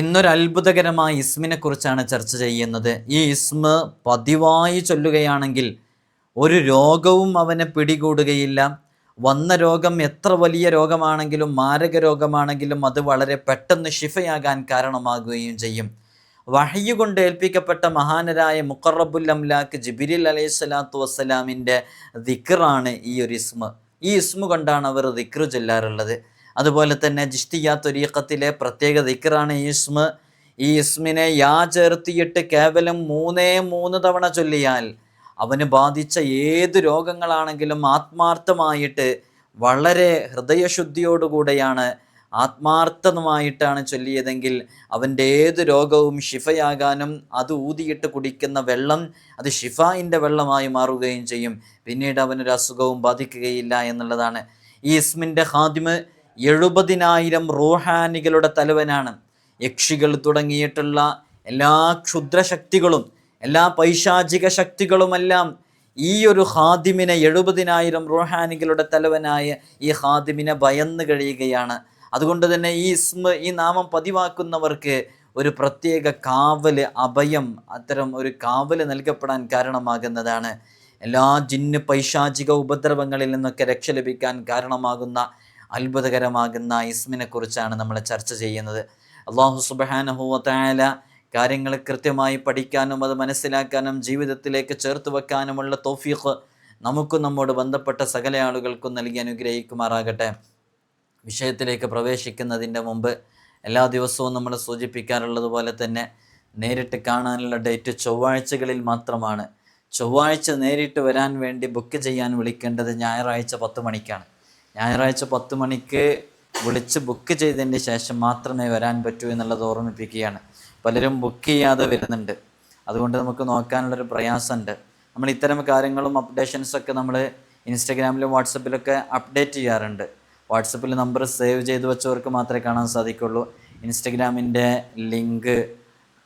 ഇന്നൊരു അത്ഭുതകരമായ ഇസ്മിനെ കുറിച്ചാണ് ചർച്ച ചെയ്യുന്നത്. ഈ ഇസ്മ പതിവായി ചൊല്ലുകയാണെങ്കിൽ ഒരു രോഗവും അവനെ പിടികൂടുകയില്ല. വന്ന രോഗം എത്ര വലിയ രോഗമാണെങ്കിലും മാരക രോഗമാണെങ്കിലും അത് വളരെ പെട്ടെന്ന് ഷിഫയാകാൻ കാരണമാകുകയും ചെയ്യും. വഹയ്യ കൊണ്ട് ഏൽപ്പിക്കപ്പെട്ട മഹാനരായ മുക്കറബുൽ അംലാക്ക് ജിബിരിൽ അലൈഹി സ്വലാത്തു വസ്സലാമിന്റെ ദിക്റാണ് ഈ ഒരു ഇസ്മ. ഈ ഇസ്മ കൊണ്ടാണ് അവർ ദിക്റ് ചൊല്ലാറുള്ളത്. അതുപോലെ തന്നെ ജിഷ്തിയ തൊരീഖത്തിലെ പ്രത്യേക ദിക്റാണ് ഈ ഇസ്മ. ഈ ഇസ്മിനെ യാ ചേർത്തിയിട്ട് കേവലം മൂന്നേ മൂന്ന് തവണ ചൊല്ലിയാൽ അവന് ബാധിച്ച ഏത് രോഗങ്ങളാണെങ്കിലും ആത്മാർത്ഥമായിട്ട് വളരെ ഹൃദയശുദ്ധിയോടുകൂടെയാണ് ആത്മാർത്ഥമായിട്ടാണ് ചൊല്ലിയതെങ്കിൽ അവന്റെ ഏത് രോഗവും ഷിഫയാകാനും അത് ഊതിയിട്ട് കുടിക്കുന്ന വെള്ളം അത് ഷിഫായിന്റെ വെള്ളമായി മാറുകയും ചെയ്യും. പിന്നീട് അവനൊരു അസുഖവും ബാധിക്കുകയില്ല എന്നുള്ളതാണ്. ഈ ഇസ്മിന്റെ ഹാദിമ് എഴുപതിനായിരം റൂഹാനികളുടെ തലവനാണ്. യക്ഷികൾ തുടങ്ങിയിട്ടുള്ള എല്ലാ ക്ഷുദ്രശക്തികളും എല്ലാ പൈശാചിക ശക്തികളുമെല്ലാം ഈ ഒരു ഹാദിമിനെ എഴുപതിനായിരം റൂഹാനികളുടെ തലവനായ ഈ ഹാദിമിനെ ഭയന്ന് കഴിയുകയാണ്. അതുകൊണ്ട് തന്നെ ഈ ഇസ്മ ഈ നാമം പതിവാക്കുന്നവർക്ക് ഒരു പ്രത്യേക കാവൽ അഭയം അത്തരം ഒരു കാവൽ നൽകപ്പെടാൻ കാരണമാകുന്നതാണ്. എല്ലാ ജിന്ന് പൈശാചിക ഉപദ്രവങ്ങളിൽ നിന്നൊക്കെ രക്ഷ ലഭിക്കാൻ കാരണമാകുന്ന അത്ഭുതകരമാകുന്ന ഇസ്മിനെ കുറിച്ചാണ് നമ്മൾ ചർച്ച ചെയ്യുന്നത്. അള്ളാഹു സുബാനഹുവല കാര്യങ്ങൾ കൃത്യമായി പഠിക്കാനും അത് മനസ്സിലാക്കാനും ജീവിതത്തിലേക്ക് ചേർത്ത് വെക്കാനുമുള്ള തോഫീഖ് നമുക്കും നമ്മോട് ബന്ധപ്പെട്ട സകല ആളുകൾക്കും നൽകി അനുഗ്രഹിക്കുമാറാകട്ടെ. വിഷയത്തിലേക്ക് പ്രവേശിക്കുന്നതിന്റെ മുമ്പ് എല്ലാ ദിവസവും നമ്മൾ സൂചിപ്പിക്കാറുള്ളത് പോലെ തന്നെ നേരിട്ട് കാണാനുള്ള ഡേറ്റ് ചൊവ്വാഴ്ചകളിൽ മാത്രമാണ്. ചൊവ്വാഴ്ച നേരിട്ട് വരാൻ വേണ്ടി ബുക്ക് ചെയ്യാൻ വിളിക്കേണ്ടത് ഞായറാഴ്ച പത്ത് മണിക്കാണ്. ഞായറാഴ്ച പത്ത് മണിക്ക് വിളിച്ച് ബുക്ക് ചെയ്തതിന് ശേഷം മാത്രമേ വരാൻ പറ്റൂ എന്നുള്ളത് ഓർമ്മിപ്പിക്കുകയാണ്. പലരും ബുക്ക് ചെയ്യാതെ വരുന്നുണ്ട്. അതുകൊണ്ട് നമുക്ക് നോക്കാനുള്ളൊരു പ്രയാസമുണ്ട്. നമ്മൾ ഇത്തരം കാര്യങ്ങളും അപ്ഡേഷൻസൊക്കെ നമ്മൾ ഇൻസ്റ്റഗ്രാമിലും വാട്സപ്പിലൊക്കെ അപ്ഡേറ്റ് ചെയ്യാറുണ്ട്. വാട്സപ്പിൽ നമ്പർ സേവ് ചെയ്ത് വെച്ചവർക്ക് മാത്രമേ കാണാൻ സാധിക്കുള്ളൂ. ഇൻസ്റ്റഗ്രാമിന്റെ ലിങ്ക്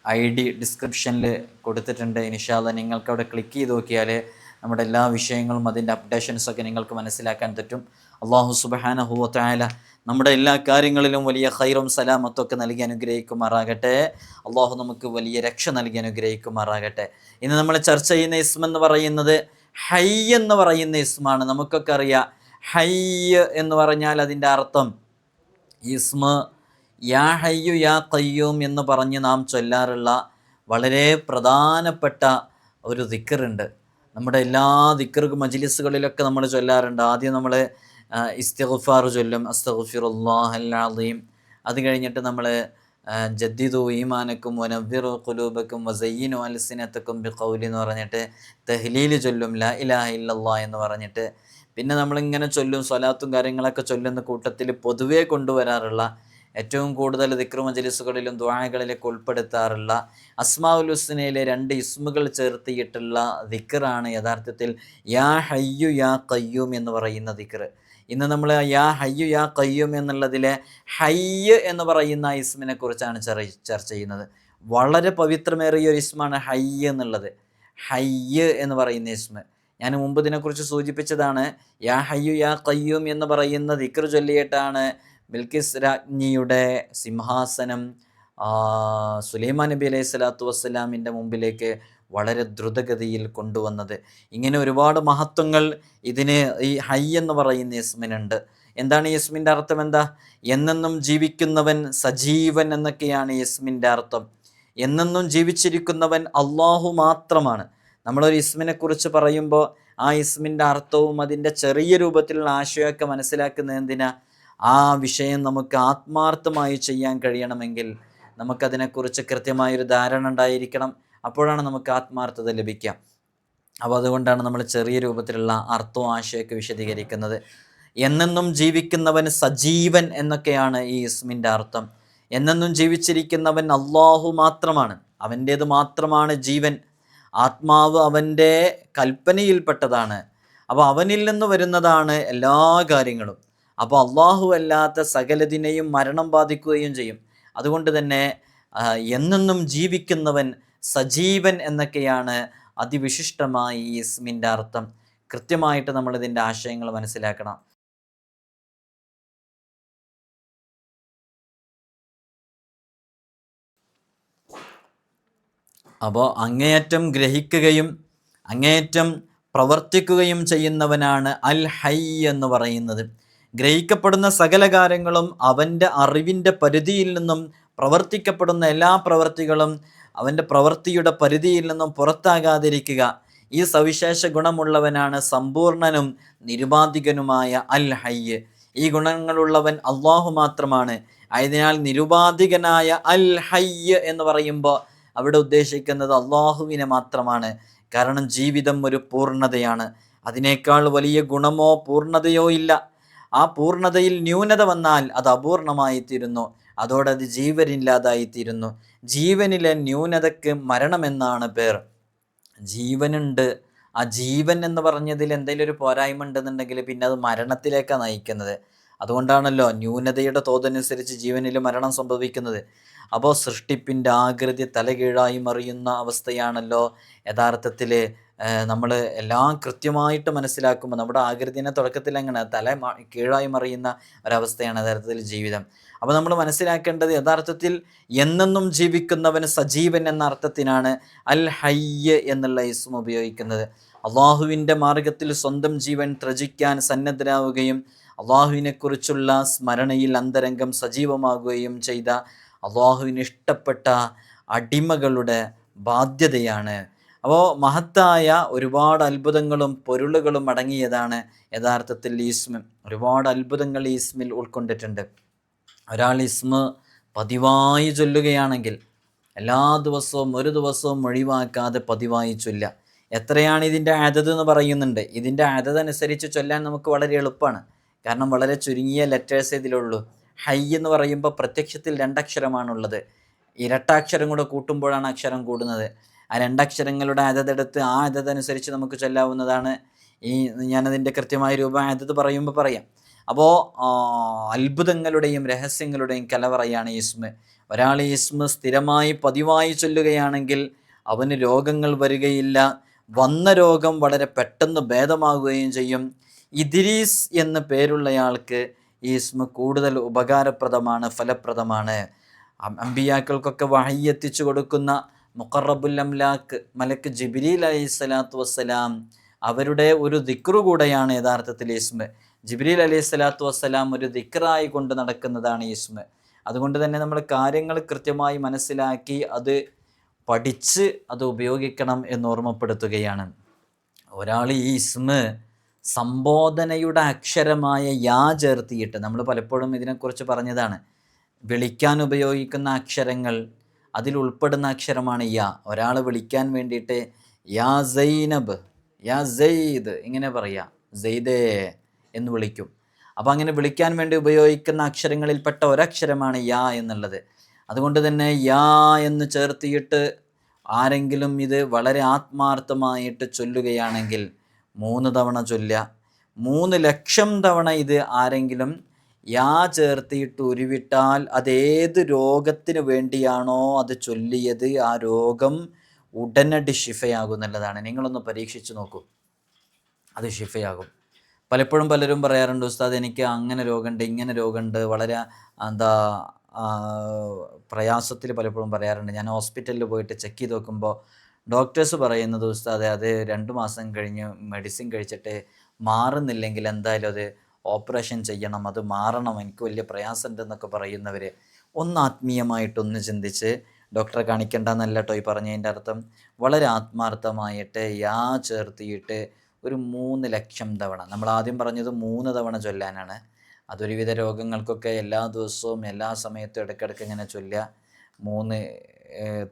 ഐ ഡി ഡിസ്ക്രിപ്ഷനിൽ കൊടുത്തിട്ടുണ്ട്. ഇനിഷാദ നിങ്ങൾക്ക് അവിടെ ക്ലിക്ക് ചെയ്ത് നോക്കിയാൽ നമ്മുടെ എല്ലാ വിഷയങ്ങളും അതിന്റെ അപ്ഡേഷൻസൊക്കെ നിങ്ങൾക്ക് മനസ്സിലാക്കാൻ പറ്റും. അള്ളാഹു സുബഹാനഹുവത്തായാല നമ്മുടെ എല്ലാ കാര്യങ്ങളിലും വലിയ ഹൈറും സലാമത്തൊക്കെ നൽകി അനുഗ്രഹിക്കുമാറാകട്ടെ. അള്ളാഹു നമുക്ക് വലിയ രക്ഷ നൽകി അനുഗ്രഹിക്കുമാറാകട്ടെ. ഇന്ന് നമ്മൾ ചർച്ച ചെയ്യുന്ന ഇസ്മ എന്ന് പറയുന്നത് ഹൈ എന്ന് പറയുന്ന ഇസ്മാണ്. നമുക്കൊക്കെ അറിയാം ഹൈ എന്ന് പറഞ്ഞാൽ അതിന്റെ അർത്ഥം ഇസ്മ യാ ഹയ്യു യാ കയ്യൂം എന്ന് പറഞ്ഞ് നാം ചൊല്ലാറുള്ള വളരെ പ്രധാനപ്പെട്ട ഒരു ദിക്കറുണ്ട്. നമ്മുടെ എല്ലാ ദിക്കർ മജിലിസുകളിലൊക്കെ നമ്മൾ ചൊല്ലാറുണ്ട്. ആദ്യം നമ്മൾ ഇസ്തിഗ്ഫാർ ചൊല്ലും അസ്തഗ്ഫിറുല്ലാഹ് അത് കഴിഞ്ഞിട്ട് നമ്മൾ ജദ്ദിദു ഈമാനക്കും വനവ്വിറു കുലൂബക്കും വസയ്യിനു അൽസിനത്തക്കും ബിഖൗലി എന്ന് പറഞ്ഞിട്ട് തെഹ്ലീൽ ചൊല്ലും ലാ ഇലാഹ ഇല്ലല്ലാ എന്ന് പറഞ്ഞിട്ട്. പിന്നെ നമ്മളിങ്ങനെ ചൊല്ലും സ്വലാത്തും കാര്യങ്ങളൊക്കെ ചൊല്ലുന്ന കൂട്ടത്തിൽ പൊതുവേ കൊണ്ടുവരാറുള്ള ഏറ്റവും കൂടുതൽ ദിക്ർ മജലിസുകളിലും ദ്വാഴകളിലൊക്കെ ഉൾപ്പെടുത്താറുള്ള അസ്മാഉൽ ഹുസ്നയിലെ രണ്ട് ഇസ്മുകൾ ചേർത്തിയിട്ടുള്ള ദിക്റാണ് യഥാർത്ഥത്തിൽ യാ ഹയ്യു യാ കയ്യൂം എന്ന് പറയുന്ന ദിക്ർ. ഇന്ന് നമ്മൾ യാ ഹയ്യു യാ കയ്യും എന്നുള്ളതിലെ ഹയ്യ് എന്ന് പറയുന്ന ഇസ്മിനെ കുറിച്ചാണ് ചർച്ച ചെയ്യുന്നത്. വളരെ പവിത്രമേറിയ ഒരു ഇസ്മാണ് ഹയ്യ് എന്നുള്ളത്. ഹയ്യ് എന്ന് പറയുന്ന ഇസ്മ. ഞാൻ മുമ്പ് ഇതിനെക്കുറിച്ച് സൂചിപ്പിച്ചതാണ്. യാ ഹയ്യു യാ കയ്യൂം എന്ന് പറയുന്ന ദിക്ർ ചൊല്ലിയിട്ടാണ് ബിൽക്കിസ് രാജ്ഞിയുടെ സിംഹാസനം സുലൈമാൻ നബി അലൈഹി സ്വലാത്തു വസ്സലാമിന്റെ മുമ്പിലേക്ക് വളരെ ദ്രുതഗതിയിൽ കൊണ്ടുവന്നത്. ഇങ്ങനെ ഒരുപാട് മഹത്വങ്ങൾ ഇതിന് ഈ ഹൈ എന്ന് പറയുന്ന യസ്മിനുണ്ട്. എന്താണ് യസ്മിന്റെ അർത്ഥം എന്താ? എന്നെന്നും ജീവിക്കുന്നവൻ സജീവൻ എന്നൊക്കെയാണ് യസ്മിന്റെ അർത്ഥം. എന്നെന്നും ജീവിച്ചിരിക്കുന്നവൻ അള്ളാഹു മാത്രമാണ്. നമ്മളൊരു ഇസ്മിനെ കുറിച്ച് പറയുമ്പോൾ ആ ഇസ്മിന്റെ അർത്ഥവും അതിന്റെ ചെറിയ രൂപത്തിലുള്ള ആശയമൊക്കെ മനസ്സിലാക്കുന്ന എന്തിനാ? ആ വിഷയം നമുക്ക് ആത്മാർത്ഥമായി ചെയ്യാൻ കഴിയണമെങ്കിൽ നമുക്കതിനെക്കുറിച്ച് കൃത്യമായൊരു ധാരണ ഉണ്ടായിരിക്കണം. അപ്പോഴാണ് നമുക്ക് ആത്മാർത്ഥത ലഭിക്കുക. അപ്പോൾ അതുകൊണ്ടാണ് നമ്മൾ ചെറിയ രൂപത്തിലുള്ള അർത്ഥവും ആശയമൊക്കെ വിശദീകരിക്കുന്നത്. എന്നെന്നും ജീവിക്കുന്നവൻ സജീവൻ എന്നൊക്കെയാണ് ഈ ഇസ്മിന്റെ അർത്ഥം. എന്നെന്നും ജീവിച്ചിരിക്കുന്നവൻ അള്ളാഹു മാത്രമാണ്. അവന്റേത് മാത്രമാണ് ജീവൻ. ആത്മാവ് അവന്റെ കൽപ്പനയിൽപ്പെട്ടതാണ്. അപ്പോൾ അവനിൽ നിന്ന് വരുന്നതാണ് എല്ലാ കാര്യങ്ങളും. അപ്പോൾ അള്ളാഹു അല്ലാത്ത സകലതിനെയും മരണം ബാധിക്കുകയും ചെയ്യും. അതുകൊണ്ട് തന്നെ എന്നെന്നും ജീവിക്കുന്നവൻ സജീവൻ എന്നൊക്കെയാണ് അതിവിശിഷ്ടമായി ഈ ഇസ്മിന്റെ അർത്ഥം. കൃത്യമായിട്ട് നമ്മൾ ഇതിന്റെ ആശയങ്ങൾ മനസ്സിലാക്കണം. അപ്പോൾ അങ്ങേയറ്റം ഗ്രഹിക്കുകയും അങ്ങേയറ്റം പ്രവർത്തിക്കുകയും ചെയ്യുന്നവനാണ് അൽ ഹൈ എന്ന് പറയുന്നത്. ഗ്രഹിക്കപ്പെടുന്ന സകല കാര്യങ്ങളും അവന്റെ അറിവിന്റെ പരിധിയിൽ നിന്നും പ്രവർത്തിക്കപ്പെടുന്ന എല്ലാ പ്രവർത്തികളും അവന്റെ പ്രവൃത്തിയുടെ പരിധിയിൽ നിന്നും പുറത്താകാതിരിക്കുക. ഈ സവിശേഷ ഗുണമുള്ളവനാണ് സമ്പൂർണനും നിരുപാധികനുമായ അൽ ഹയ്യ് ഈ ഗുണങ്ങളുള്ളവൻ അള്ളാഹു മാത്രമാണ്. ആയതിനാൽ നിരുപാധികനായ അൽ ഹയ്യ് എന്ന് പറയുമ്പോൾ അവിടെ ഉദ്ദേശിക്കുന്നത് അള്ളാഹുവിനെ മാത്രമാണ്. കാരണം ജീവിതം ഒരു പൂർണതയാണ്. അതിനേക്കാൾ വലിയ ഗുണമോ പൂർണതയോ ഇല്ല. ആ പൂർണതയിൽ ന്യൂനത വന്നാൽ അത് അപൂർണമായി തീരുന്നു അതോടെ അത് ജീവനില്ലാതായി ജീവനിലെ ന്യൂനതയ്ക്ക് മരണമെന്നാണ് പേർ. ജീവനുണ്ട്. ആ ജീവൻ എന്ന് പറഞ്ഞതിൽ എന്തെങ്കിലും ഒരു പോരായ്മ ഉണ്ടെന്നുണ്ടെങ്കിൽ പിന്നെ അത് മരണത്തിലേക്കാണ് നയിക്കുന്നത്. അതുകൊണ്ടാണല്ലോ ന്യൂനതയുടെ തോതനുസരിച്ച് ജീവനിൽ മരണം സംഭവിക്കുന്നത്. അപ്പോൾ സൃഷ്ടിപ്പിന്റെ ആകൃതി തലകീഴായി മറിയുന്ന അവസ്ഥയാണല്ലോ യഥാർത്ഥത്തിൽ നമ്മൾ എല്ലാം കൃത്യമായിട്ട് മനസ്സിലാക്കുമ്പോൾ നമ്മുടെ ആകൃതിനെ തുടക്കത്തിൽ എങ്ങനെ തല കീഴായി മറിയുന്ന ഒരവസ്ഥയാണ് യഥാർത്ഥത്തിൽ ജീവിതം. അപ്പോൾ നമ്മൾ മനസ്സിലാക്കേണ്ടത് യഥാർത്ഥത്തിൽ എന്നെന്നും ജീവിക്കുന്നവൻ സജീവൻ എന്ന അർത്ഥത്തിനാണ് അൽ ഹയ്യ് എന്നുള്ള ഇസ്മ ഉപയോഗിക്കുന്നത്. അള്ളാഹുവിന്റെ മാർഗത്തിൽ സ്വന്തം ജീവൻ ത്രജിക്കാൻ സന്നദ്ധരാവുകയും അള്ളാഹുവിനെക്കുറിച്ചുള്ള സ്മരണയിൽ അന്തരംഗം സജീവമാകുകയും ചെയ്ത അള്ളാഹുവിന് ഇഷ്ടപ്പെട്ട അടിമകളുടെ ബാധ്യതയാണ് അപ്പോൾ മഹത്തായ ഒരുപാട് അത്ഭുതങ്ങളും പൊരുളുകളും അടങ്ങിയതാണ് യഥാർത്ഥത്തിൽ ഈസ്മ ഒരുപാട് അത്ഭുതങ്ങൾ ഈസ്മിൽ ഉൾക്കൊണ്ടിട്ടുണ്ട്. ഒരാൾ ഇസ്മ പതിവായി ചൊല്ലുകയാണെങ്കിൽ എല്ലാ ദിവസവും ഒരു ദിവസവും ഒഴിവാക്കാതെ പതിവായി ചൊല്ലുക. എത്രയാണ് ഇതിന്റെ അതത് എന്ന് പറയുന്നുണ്ട്. ഇതിന്റെ അതത് അനുസരിച്ച് ചൊല്ലാൻ നമുക്ക് വളരെ എളുപ്പമാണ്. കാരണം വളരെ ചുരുങ്ങിയ ലെറ്റേഴ്സ് ഇതിലുള്ളൂ. ഹൈ എന്ന് പറയുമ്പോൾ പ്രത്യക്ഷത്തിൽ രണ്ടക്ഷരമാണുള്ളത്. ഇരട്ടാക്ഷരം കൂടെ കൂട്ടുമ്പോഴാണ് അക്ഷരം കൂടുന്നത്. ആ രണ്ടക്ഷരങ്ങളുടെ അതതെടുത്ത് ആ അതതനുസരിച്ച് നമുക്ക് ചൊല്ലാവുന്നതാണ്. ഈ ഞാനതിന്റെ കൃത്യമായ രൂപ അതത് പറയുമ്പോൾ പറയാം. അപ്പോൾ അത്ഭുതങ്ങളുടെയും രഹസ്യങ്ങളുടെയും കലവറയാണ് ഈസ്മ് ഒരാൾ ഈസ്മ സ്ഥിരമായി പതിവായി ചൊല്ലുകയാണെങ്കിൽ അവന് രോഗങ്ങൾ വരികയില്ല. വന്ന രോഗം വളരെ പെട്ടെന്ന് ഭേദമാകുകയും ചെയ്യും. ഇതിരീസ് എന്ന പേരുള്ളയാൾക്ക് ഈ കൂടുതൽ ഉപകാരപ്രദമാണ് ഫലപ്രദമാണ്. അമ്പിയാക്കൾക്കൊക്കെ എത്തിച്ചു കൊടുക്കുന്ന മുഖറബുൽ അംലാക്ക് മലക്ക് ജിബിരിൽ അലൈഹി സ്വലാത്തു വസ്സലാം അവരുടെ ഒരു ദിക്റു കൂടെയാണ് യഥാർത്ഥത്തിൽ ഇസ്മ ജിബ്രീൽ അലൈഹി സ്വലാത്തു വസ്സലാം ഒരു ദിക്റായി കൊണ്ട് നടക്കുന്നതാണ് ഇസ്മ അതുകൊണ്ട് തന്നെ നമ്മൾ കാര്യങ്ങൾ കൃത്യമായി മനസ്സിലാക്കി അത് പഠിച്ച് അത് ഉപയോഗിക്കണം എന്ന് ഓർമ്മപ്പെടുത്തുകയാണ്. ഒരാൾ ഈ ഇസ്മ സംബോധനയുടെ അക്ഷരമായ യാ ചേർത്തിയിട്ട് നമ്മൾ പലപ്പോഴും ഇതിനെക്കുറിച്ച് പറഞ്ഞതാണ് വിളിക്കാൻ ഉപയോഗിക്കുന്ന അക്ഷരങ്ങൾ അതിൽ ഉൾപ്പെടുന്ന അക്ഷരമാണ് യാ. ഒരാൾ വിളിക്കാൻ വേണ്ടിയിട്ട് യാ സൈനബ് യാ സെയ്ദ് ഇങ്ങനെ പറയാ. സെയ്ദേ എന്ന് വിളിക്കും. അപ്പോൾ അങ്ങനെ വിളിക്കാൻ വേണ്ടി ഉപയോഗിക്കുന്ന അക്ഷരങ്ങളിൽപ്പെട്ട ഒരക്ഷരമാണ് യാ എന്നുള്ളത്. അതുകൊണ്ട് തന്നെ യാ എന്ന് ചേർത്തിയിട്ട് ആരെങ്കിലും ഇത് വളരെ ആത്മാർത്ഥമായിട്ട് ചൊല്ലുകയാണെങ്കിൽ മൂന്ന് തവണ ചൊല്ലുക. മൂന്ന് ലക്ഷം തവണ ഇത് ആരെങ്കിലും യാ ചേർത്തിയിട്ട് ഉരുവിട്ടാൽ അതേത് രോഗത്തിന് വേണ്ടിയാണോ അത് ചൊല്ലിയത് ആ രോഗം ഉടനടി ഷിഫയാകും എന്നുള്ളതാണ്. നിങ്ങളൊന്ന് പരീക്ഷിച്ച് നോക്കൂ. അത് ഷിഫയാകും പലപ്പോഴും പലരും പറയാറുണ്ട് ഉസ്താദ് എനിക്ക് അങ്ങനെ രോഗമുണ്ട് ഇങ്ങനെ രോഗമുണ്ട്. വളരെ എന്താ പ്രയാസത്തിൽ പലപ്പോഴും പറയാറുണ്ട്. ഞാൻ ഹോസ്പിറ്റലിൽ പോയിട്ട് ചെക്ക് ചെയ്ത് നോക്കുമ്പോൾ ഡോക്ടേഴ്സ് പറയുന്നത് ഉസ്താദെ അത് രണ്ട് മാസം കഴിഞ്ഞ് മെഡിസിൻ കഴിച്ചിട്ട് മാറുന്നില്ലെങ്കിൽ എന്തായാലും അത് ഓപ്പറേഷൻ ചെയ്യണം അത് മാറണം എനിക്ക് വലിയ പ്രയാസമുണ്ടെന്നൊക്കെ പറയുന്നവർ ഒന്ന് ആത്മീയമായിട്ടൊന്ന് ചിന്തിച്ച് ഡോക്ടറെ കാണിക്കേണ്ടെന്നല്ല കേട്ടോ ഈ പറഞ്ഞതിന്റെ അർത്ഥം. വളരെ ആത്മാർത്ഥമായിട്ട് യാ ചേർത്തിയിട്ട് ഒരു മൂന്ന് ലക്ഷം തവണ നമ്മൾ ആദ്യം പറഞ്ഞത് മൂന്ന് തവണ ചൊല്ലാനാണ്. അതൊരുവിധ രോഗങ്ങൾക്കൊക്കെ എല്ലാ ദിവസവും എല്ലാ സമയത്തും ഇടയ്ക്കിടയ്ക്ക് ഇങ്ങനെ ചൊല്ലുക. മൂന്ന്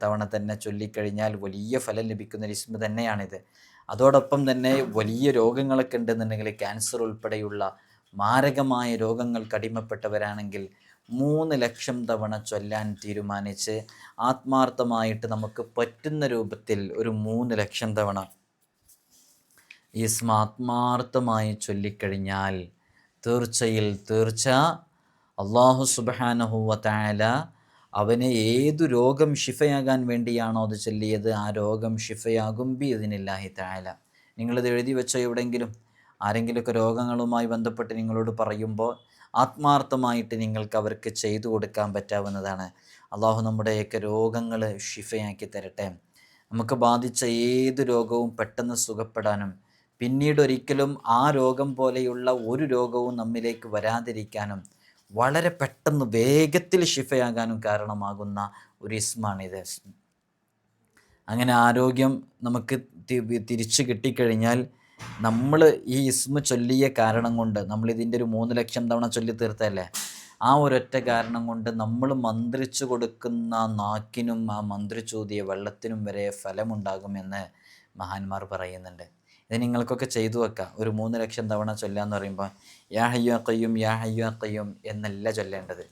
തവണ തന്നെ ചൊല്ലിക്കഴിഞ്ഞാൽ വലിയ ഫലം ലഭിക്കുന്ന ഇസ്മ തന്നെയാണിത്. അതോടൊപ്പം തന്നെ വലിയ രോഗങ്ങളൊക്കെ ഉണ്ടെന്നുണ്ടെങ്കിൽ ക്യാൻസർ ഉൾപ്പെടെയുള്ള മാരകമായ രോഗങ്ങൾ കടിമപ്പെട്ടവരാണെങ്കിൽ മൂന്ന് ലക്ഷം തവണ ചൊല്ലാൻ തീരുമാനിച്ച് ആത്മാർത്ഥമായിട്ട് നമുക്ക് പറ്റുന്ന രൂപത്തിൽ ഒരു മൂന്ന് ലക്ഷം തവണ ഈ സ്മ ആത്മാർത്ഥമായി ചൊല്ലിക്കഴിഞ്ഞാൽ തീർച്ചയിൽ തീർച്ച. അള്ളാഹു സുബാനഹുവല അവന് ഏതു രോഗം ഷിഫയാകാൻ വേണ്ടിയാണോ അത് ചൊല്ലിയത് ആ രോഗം ഷിഫയാകും ബി ഇതിനില്ലാഹി താല നിങ്ങളിത് എഴുതി വെച്ചോ എവിടെയെങ്കിലും? ആരെങ്കിലുമൊക്കെ രോഗങ്ങളുമായി ബന്ധപ്പെട്ട് നിങ്ങളോട് പറയുമ്പോൾ ആത്മാർത്ഥമായിട്ട് നിങ്ങൾക്ക് അവർക്ക് ചെയ്തു കൊടുക്കാൻ പറ്റാവുന്നതാണ്. അള്ളാഹു നമ്മുടെയൊക്കെ രോഗങ്ങൾ ഷിഫയാക്കി തരട്ടെ. നമുക്ക് ബാധിച്ച ഏത് രോഗവും പെട്ടെന്ന് സുഖപ്പെടാനും പിന്നീട് ഒരിക്കലും ആ രോഗം പോലെയുള്ള ഒരു രോഗവും നമ്മിലേക്ക് വരാതിരിക്കാനും വളരെ പെട്ടെന്ന് വേഗത്തിൽ ഷിഫയാകാനും കാരണമാകുന്ന ഒരു ഇസ്മാണിത്. അങ്ങനെ ആരോഗ്യം നമുക്ക് തിരിച്ചു കിട്ടിക്കഴിഞ്ഞാൽ നമ്മൾ ഈ ഇസ്മ ചൊല്ലിയ കാരണം കൊണ്ട് നമ്മൾ ഇതിന്റെ ഒരു മൂന്ന് ലക്ഷം തവണ ചൊല്ലി തീർത്തല്ലേ ആ ഒരൊറ്റ കാരണം കൊണ്ട് നമ്മൾ മന്ത്രിച്ചു കൊടുക്കുന്ന നാക്കിനും ആ മന്ത്രിച്ചൂതിയ വെള്ളത്തിനും വരെ ഫലമുണ്ടാകുമെന്ന് മഹാന്മാർ പറയുന്നുണ്ട്. ഇത് നിങ്ങൾക്കൊക്കെ ചെയ്തു വെക്കാം. ഒരു മൂന്ന് ലക്ഷം തവണ ചൊല്ലുക എന്ന് പറയുമ്പോൾ യാ ഹയ്യോ കയ്യും യാ ഹയ്യോ കയ്യും എന്നല്ല ചൊല്ലേണ്ടത്.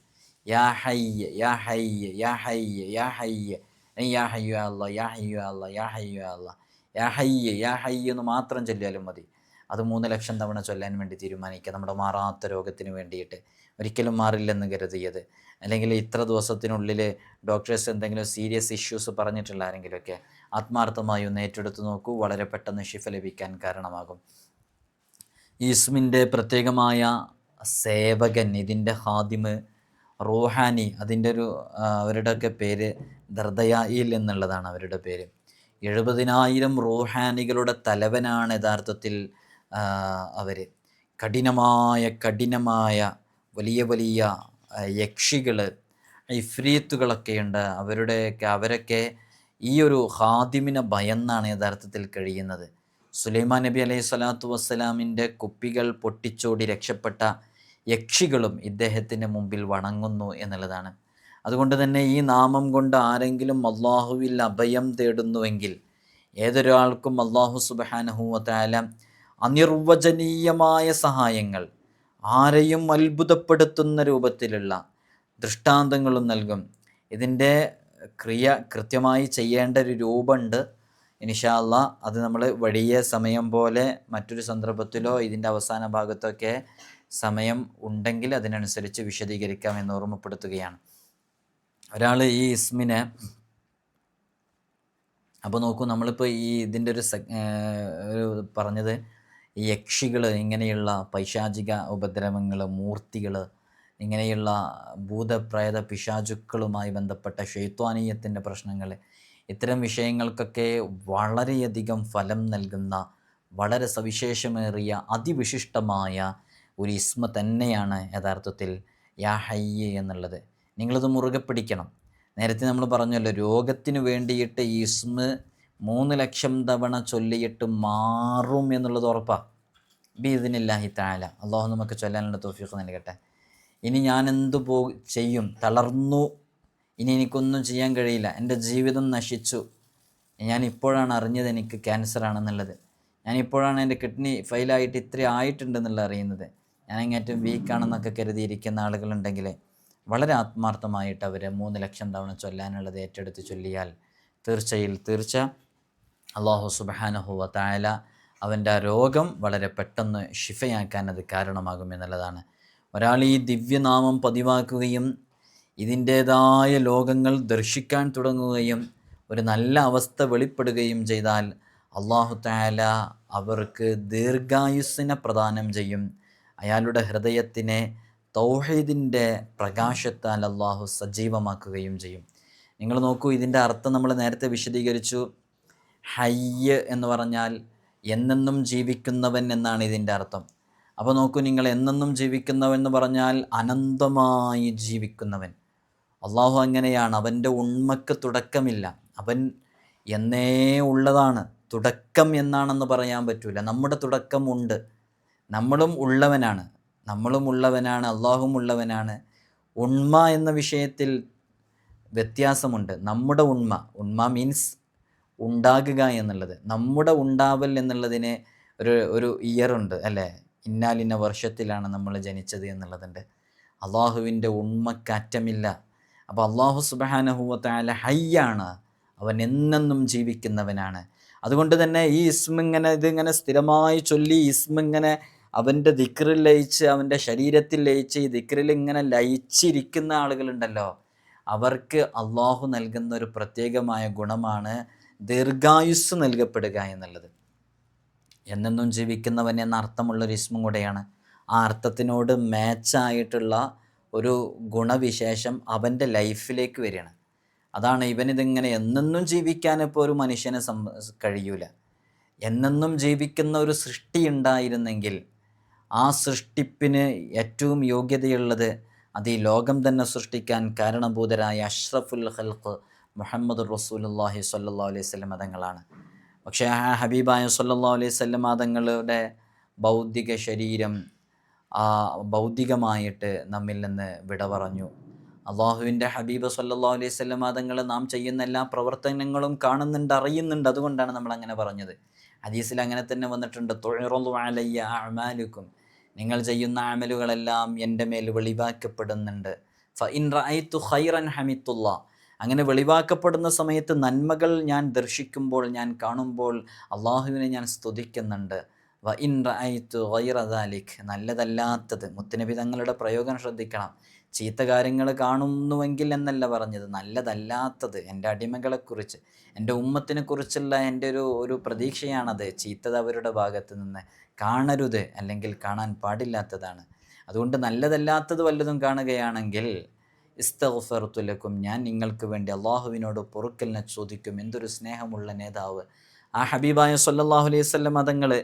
യാ ഹയ്യ യാ ഹയ്യ യാ ഹയ്യ യാ ഹയ്യ യാ ഹയ്യോ അല്ല യാ ഹയ്യോ അല്ല യാ ഹയ്യോ അല്ല യാ ഹയ്യ യാ ഹയ്യ എന്ന് മാത്രം ചൊല്ലിയാലും മതി. അത് മൂന്ന് ലക്ഷം തവണ ചൊല്ലാൻ വേണ്ടി തീരുമാനിക്കുക. നമ്മുടെ മാറാത്ത രോഗത്തിന് വേണ്ടിയിട്ട് ഒരിക്കലും മാറില്ലെന്ന് കരുതിയത്. അല്ലെങ്കിൽ ഇത്ര ദിവസത്തിനുള്ളിൽ ഡോക്ടേഴ്സ് എന്തെങ്കിലും സീരിയസ് ഇഷ്യൂസ് പറഞ്ഞിട്ടുള്ള ആരെങ്കിലുമൊക്കെ ആത്മാർത്ഥമായി ഒന്ന് ഏറ്റെടുത്ത് നോക്കൂ. വളരെ പെട്ടെന്ന് ഷിഫ ലഭിക്കാൻ കാരണമാകും. ഈസ്മിന്റെ പ്രത്യേകമായ സേവകൻ ഇതിന്റെ ഹാദിമ് റൂഹാനി അതിന്റെ ഒരു അവരുടെയൊക്കെ പേര് ദർദയായിൽ എന്നുള്ളതാണ് അവരുടെ പേര്. എഴുപതിനായിരം റൂഹാനികളുടെ തലവനാണ് യഥാർത്ഥത്തിൽ അവർ കഠിനമായ കഠിനമായ വലിയ വലിയ യക്ഷികൾ ഇഫ്രീത്തുകളൊക്കെയുണ്ട്. അവരുടെയൊക്കെ അവരൊക്കെ ഈ ഒരു ഹാദിമിനെ ഭയന്നാണ് യഥാർത്ഥത്തിൽ കഴിയുന്നത്. സുലൈമാൻ നബി അലൈഹി സ്വലാത്തു വസ്സലാമിന്റെ കുപ്പികൾ പൊട്ടിച്ചോടി രക്ഷപ്പെട്ട യക്ഷികളും ഇദ്ദേഹത്തിന്റെ മുമ്പിൽ വണങ്ങുന്നു എന്നുള്ളതാണ്. അതുകൊണ്ട് തന്നെ ഈ നാമം കൊണ്ട് ആരെങ്കിലും അള്ളാഹുവിൽ അഭയം തേടുന്നുവെങ്കിൽ ഏതൊരാൾക്കും അള്ളാഹു സുബഹാനഹുവത്താല അനിർവചനീയമായ സഹായങ്ങൾ ആരെയും അത്ഭുതപ്പെടുത്തുന്ന രൂപത്തിലുള്ള ദൃഷ്ടാന്തങ്ങളും നൽകും. ഇതിന്റെ ക്രിയ കൃത്യമായി ചെയ്യേണ്ട ഒരു രൂപമുണ്ട്. ഇനിഷാല്ല അത് നമ്മൾ വലിയ സമയം പോലെ മറ്റൊരു സന്ദർഭത്തിലോ ഇതിന്റെ അവസാന ഭാഗത്തൊക്കെ സമയം ഉണ്ടെങ്കിൽ അതിനനുസരിച്ച് വിശദീകരിക്കാം എന്ന് ഓർമ്മപ്പെടുത്തുകയാണ്. ഒരാൾ ഈ ഇസ്മിനെ അപ്പോൾ നോക്കൂ നമ്മളിപ്പോൾ ഈ ഇതിന്റെ ഒരു ഒരു പറഞ്ഞത് ഈ യക്ഷികൾ ഇങ്ങനെയുള്ള പൈശാചിക ഉപദ്രവങ്ങൾ മൂർത്തികൾ ഇങ്ങനെയുള്ള ഭൂതപ്രേത പിശാചുക്കളുമായി ബന്ധപ്പെട്ട ഷെയ്ത്വാനീയത്തിന്റെ പ്രശ്നങ്ങൾ ഇത്തരം വിഷയങ്ങൾക്കൊക്കെ വളരെയധികം ഫലം നൽകുന്ന വളരെ സവിശേഷമേറിയ അതിവിശിഷ്ടമായ ഒരു ഇസ്മ തന്നെയാണ് യഥാർത്ഥത്തിൽ യാ ഹയ്യ എന്നുള്ളത്. നിങ്ങളത് മുറുകെ പിടിക്കണം. നേരത്തെ നമ്മൾ പറഞ്ഞല്ലോ രോഗത്തിന് വേണ്ടിയിട്ട് ഇസ്മ മൂന്ന് ലക്ഷം തവണ ചൊല്ലിയിട്ട് മാറും എന്നുള്ളത് ഉറപ്പാണ് ബീദിനില്ലാഹി താല അള്ളാഹു നമുക്ക് ചൊല്ലാനുള്ള തോഫീഖ് നൽകട്ടെ. ഇനി ഞാൻ എന്തു പോ ചെയ്യും? തളർന്നു. ഇനി എനിക്കൊന്നും ചെയ്യാൻ കഴിയില്ല. എന്റെ ജീവിതം നശിച്ചു. ഞാൻ ഇപ്പോഴാണ് അറിഞ്ഞത് എനിക്ക് ക്യാൻസർ ആണെന്നുള്ളത്. ഞാൻ ഇപ്പോഴാണ് എന്റെ കിഡ്നി ഫെയിലായിട്ട് ഇത്ര ആയിട്ടുണ്ടെന്നുള്ള അറിയുന്നത്. ഞാൻ അങ്ങേറ്റം വീക്കാണെന്നൊക്കെ കരുതിയിരിക്കുന്ന ആളുകളുണ്ടെങ്കിൽ വളരെ ആത്മാർത്ഥമായിട്ട് അവർ മൂന്ന് ലക്ഷം തവണ ചൊല്ലാനുള്ളത് ഏറ്റെടുത്ത് ചൊല്ലിയാൽ തീർച്ചയിൽ തീർച്ച. അള്ളാഹു സുബാനഹുവ തായാല അവന്റെ ആ രോഗം വളരെ പെട്ടെന്ന് ഷിഫയാക്കാൻ അത് കാരണമാകും എന്നുള്ളതാണ്. ഒരാൾ ഈ ദിവ്യനാമം പതിവാക്കുകയും ഇതിന്റേതായ ലോകങ്ങൾ ദർശിക്കാൻ തുടങ്ങുകയും ഒരു നല്ല അവസ്ഥ വെളിപ്പെടുകയും ചെയ്താൽ അള്ളാഹു തായാല അവർക്ക് ദീർഘായുസ്സിനെ പ്രദാനം ചെയ്യും. അയാളുടെ ഹൃദയത്തിനെ തൗഹീദിന്റെ പ്രകാശത്താൽ അള്ളാഹു സജീവമാക്കുകയും ചെയ്യും. നിങ്ങൾ നോക്കൂ ഇതിന്റെ അർത്ഥം നമ്മൾ നേരത്തെ വിശദീകരിച്ചു. ഹയ്യ് എന്ന് പറഞ്ഞാൽ എന്നെന്നും ജീവിക്കുന്നവൻ എന്നാണ് ഇതിന്റെ അർത്ഥം. അപ്പോൾ നോക്കൂ നിങ്ങൾ എന്നെന്നും ജീവിക്കുന്നവൻ എന്ന് പറഞ്ഞാൽ അനന്തമായി ജീവിക്കുന്നവൻ. അള്ളാഹു അങ്ങനെയാണ് അവന്റെ ഉണ്മക്ക് തുടക്കമില്ല. അവൻ എന്നേ ഉള്ളതാണ്. തുടക്കം എന്നാണെന്ന് പറയാൻ പറ്റൂല. നമ്മുടെ തുടക്കമുണ്ട് നമ്മളും ഉള്ളവനാണ്. നമ്മളും ഉള്ളവനാണ് അള്ളാഹും ഉള്ളവനാണ് ഉണ്മ എന്ന വിഷയത്തിൽ വ്യത്യാസമുണ്ട്. നമ്മുടെ ഉണ്മ ഉണ്മ മീൻസ് ഉണ്ടാകുക എന്നുള്ളത്. നമ്മുടെ ഉണ്ടാവൽ എന്നുള്ളതിന് ഒരു ഒരു ഇയറുണ്ട് അല്ലേ? ഇന്നാലിന്ന വർഷത്തിലാണ് നമ്മൾ ജനിച്ചത് എന്നുള്ളതുണ്ട്. അള്ളാഹുവിന്റെ ഉണ്മക്കാറ്റമില്ല. അപ്പോൾ അള്ളാഹു സുബാനഹുവത്തായ ഹയ്യാണ്. അവൻ എന്നെന്നും ജീവിക്കുന്നവനാണ്. അതുകൊണ്ട് തന്നെ ഈ ഇസ്മിങ്ങനെ ഇതിങ്ങനെ സ്ഥിരമായി ചൊല്ലി ഇസ്മിങ്ങനെ അവന്റെ ദിക്റിൽ ലയിച്ച് അവന്റെ ശരീരത്തിൽ ലയിച്ച് ഈ ദിക്റിൽ ഇങ്ങനെ ലയിച്ചിരിക്കുന്ന ആളുകളുണ്ടല്ലോ. അവർക്ക് അള്ളാഹു നൽകുന്ന ഒരു പ്രത്യേകമായ ഗുണമാണ് ദീർഘായുസ് നൽകപ്പെടുക എന്നുള്ളത്. എന്നെന്നും ജീവിക്കുന്നവൻ എന്ന അർത്ഥമുള്ളൊരു ഇസ്മും കൂടെയാണ്. ആ അർത്ഥത്തിനോട് മാച്ചായിട്ടുള്ള ഒരു ഗുണവിശേഷം അവന്റെ ലൈഫിലേക്ക് വരികയാണ്. അതാണ് ഇവനിതിങ്ങനെ എന്നെന്നും ജീവിക്കാൻ ഇപ്പോൾ ഒരു മനുഷ്യനെ സം കഴിയൂല. എന്നെന്നും ജീവിക്കുന്ന ഒരു സൃഷ്ടി ഉണ്ടായിരുന്നെങ്കിൽ ആ സൃഷ്ടിപ്പിന് ഏറ്റവും യോഗ്യതയുള്ളത് അത് ഈ ലോകം തന്നെ സൃഷ്ടിക്കാൻ കാരണഭൂതരായ അഷ്റഫുൽ ഖൽഖ് മുഹമ്മദ് റസൂലുല്ലാഹി സല്ലാ അലൈഹി സ്വല്ലം മതങ്ങളാണ്. പക്ഷേ ആ ഹബീബായ സല്ലാ അലൈഹി സ്വല്ലം മതങ്ങളുടെ ഭൗതിക ശരീരം ആ ഭൗതികമായിട്ട് നമ്മിൽ നിന്ന് വിട പറഞ്ഞു അള്ളാഹുവിന്റെ ഹബീബ് സല്ലാ അലൈഹി സ്വല്ലം മതങ്ങൾ നാം ചെയ്യുന്ന എല്ലാ പ്രവർത്തനങ്ങളും കാണുന്നുണ്ട് അറിയുന്നുണ്ട് അതുകൊണ്ടാണ് നമ്മൾ അങ്ങനെ പറഞ്ഞത്. ഹദീസിൽ അങ്ങനെ തന്നെ വന്നിട്ടുണ്ട് അലയ്യ അമാലുക്കും നിങ്ങൾ ചെയ്യുന്ന അമലുകളെല്ലാം എന്റെ മേൽ വെളിവാക്കപ്പെടുന്നുണ്ട്. ഫ ഇൻ റഅയ്തു ഖൈറൻ ഹമിത്തുള്ള അങ്ങനെ വെളിവാക്കപ്പെടുന്ന സമയത്ത് നന്മകൾ ഞാൻ ദർശിക്കുമ്പോൾ ഞാൻ കാണുമ്പോൾ അള്ളാഹുവിനെ ഞാൻ സ്തുതിക്കുന്നുണ്ട്. വ ഇൻ റഅയ്തു ഖൈറ ദാലിക്. നല്ലതല്ലാത്തത് മുത്തനബി തങ്ങളുടെ പ്രയോഗം ശ്രദ്ധിക്കണം. ചീത്ത കാര്യങ്ങൾ കാണുന്നുവെങ്കിൽ എന്നല്ല പറഞ്ഞത്. നല്ലതല്ലാത്തത് എന്റെ അടിമകളെക്കുറിച്ച് എന്റെ ഉമ്മത്തിനെ കുറിച്ചുള്ള എന്റെ ഒരു ഒരു പ്രതീക്ഷയാണത്. ചീത്തത് അവരുടെ ഭാഗത്ത് നിന്ന് കാണരുത് അല്ലെങ്കിൽ കാണാൻ പാടില്ലാത്തതാണ്. അതുകൊണ്ട് നല്ലതല്ലാത്തത് വല്ലതും കാണുകയാണെങ്കിൽ ഇസ്തഫർത്തുലക്കും ഞാൻ നിങ്ങൾക്ക് വേണ്ടി അള്ളാഹുവിനോട് പൊറുക്കലിനെ ചോദിക്കും. എന്തൊരു സ്നേഹമുള്ള നേതാവ്. ആ ഹബീബായ സല്ലാഹു അലൈഹി മതങ്ങൾ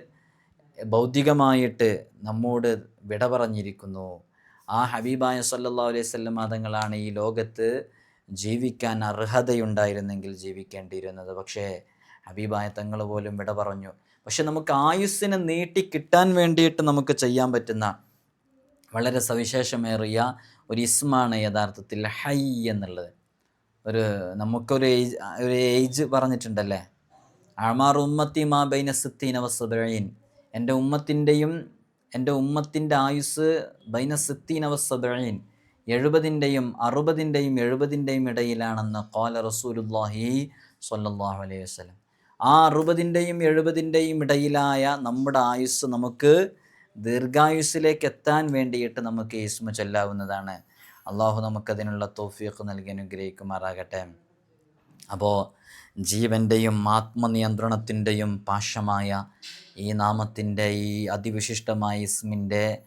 ഭൗതികമായിട്ട് നമ്മോട് വിട പറഞ്ഞിരിക്കുന്നു. ആ ഹബീബായ സല്ലാ അലൈഹി വസല്ലം മതങ്ങളാണ് ഈ ലോകത്ത് ജീവിക്കാൻ അർഹതയുണ്ടായിരുന്നെങ്കിൽ ജീവിക്കേണ്ടിയിരുന്നത്. പക്ഷേ ഹബീബായ തങ്ങൾ പോലും വിട പറഞ്ഞു. പക്ഷെ നമുക്ക് ആയുസ്സിനെ നീട്ടി കിട്ടാൻ വേണ്ടിയിട്ട് നമുക്ക് ചെയ്യാൻ പറ്റുന്ന വളരെ സവിശേഷമേറിയ ഒരു ഇസ്മാണ് യഥാർത്ഥത്തിൽ ഹൈ എന്നുള്ളത്. ഒരു നമുക്കൊരു ഏജ് ഒരു ഏജ് പറഞ്ഞിട്ടുണ്ടല്ലേ? അമാർ ഉമ്മത്തി മാ ബൈന സിത്തീൻ അവസബീൻ എന്റെ ഉമ്മത്തിന്റെയും എന്റെ ഉമ്മത്തിന്റെ ആയുസ് ബൈന സിത്തീൻ അവസബീൻ എഴുപതിന്റെയും അറുപതിന്റെയും എഴുപതിന്റെയും ഇടയിലാണെന്ന് കോല റസൂലുല്ലാഹി സ്വല്ലല്ലാഹു അലൈഹി വസ്ലം ആ അറുപതിന്റെയും എഴുപതിന്റെയും ഇടയിലായ നമ്മുടെ ആയുസ് നമുക്ക് ദീർഘായുസ്സിലേക്ക് എത്താൻ വേണ്ടിയിട്ട് നമുക്ക് ഈസ്മ ചൊല്ലാവുന്നതാണ്. അള്ളാഹു നമുക്കതിനുള്ള തോഫിയൊക്കെ നൽകി അനുഗ്രഹിക്കുമാറാകട്ടെ. അപ്പോൾ ജീവന്റെയും ആത്മനിയന്ത്രണത്തിന്റെയും പാശമായ ഈ നാമത്തിന്റെ ഈ അതിവിശിഷ്ടമായ ഇസ്മിന്റെ